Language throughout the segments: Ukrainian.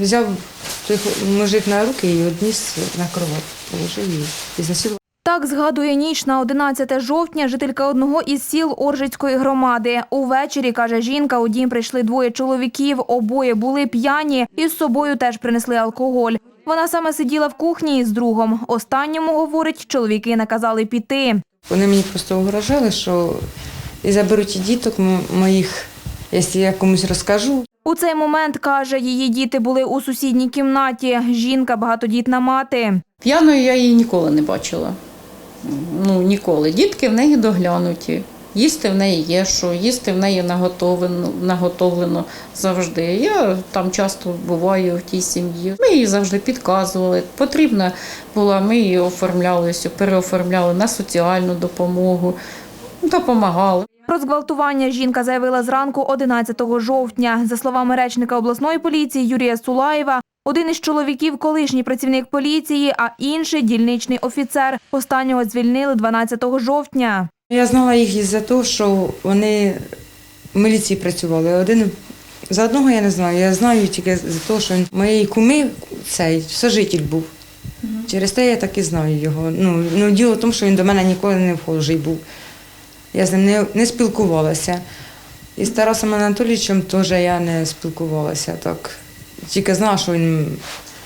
Взяв той мужик на руки і одніс на кровать, положив її і знасилував. Так згадує ніч на 11 жовтня жителька одного із сіл Оржицької громади. Увечері, каже жінка, у дім прийшли двоє чоловіків, обоє були п'яні і з собою теж принесли алкоголь. Вона саме сиділа в кухні із другом. Останньому, говорить, чоловіки наказали піти. Вони мені просто угрожали, що і заберуть і діток моїх, якщо я комусь розкажу. У цей момент, каже, її діти були у сусідній кімнаті. Жінка – багатодітна мати. П'яною я її ніколи не бачила. Ну, ніколи. Дітки в неї доглянуті. Їсти в неї є що, їсти в неї наготовлено, наготовлено завжди. Я там часто буваю в тій сім'ї. Ми їй завжди підказували. Потрібна була, ми її оформляли, переоформляли на соціальну допомогу, допомагали. Про зґвалтування жінка заявила зранку 11 жовтня. За словами речника обласної поліції Юрія Сулаєва, один із чоловіків – колишній працівник поліції, а інший – дільничний офіцер. Останнього звільнили 12 жовтня. Я знала їх із-за того, що вони в міліції працювали. Один за одного я не знаю. Я знаю тільки за того, що моєї куми цей сожитель був. Через те я так і знаю його. Ну, ну, діло в тому, що він до мене ніколи не вхожий був. Я з ним не, не спілкувалася. І з Тарасом Анатолійовичем теж я не спілкувалася так. Тільки знала, що він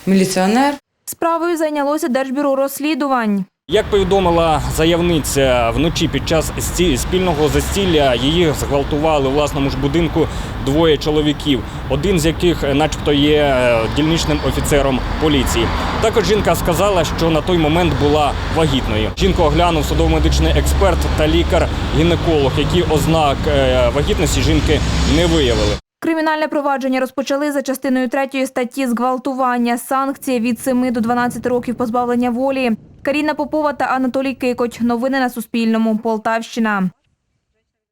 міліціонер. Справою зайнялося Держбюро розслідувань. Як повідомила заявниця, вночі під час спільного застілля її зґвалтували у власному ж будинку двоє чоловіків, один з яких, е, начебто, є е, дільничним офіцером поліції. Також жінка сказала, що на той момент була вагітною. Жінку оглянув судово-медичний експерт та лікар-гінеколог, які ознак е, вагітності жінки не виявили. Кримінальне провадження розпочали за частиною 3 статті зґвалтування. Санкція від 7 до 12 років позбавлення волі. Каріна Попова та Анатолій Кикоть. Новини на Суспільному. Полтавщина.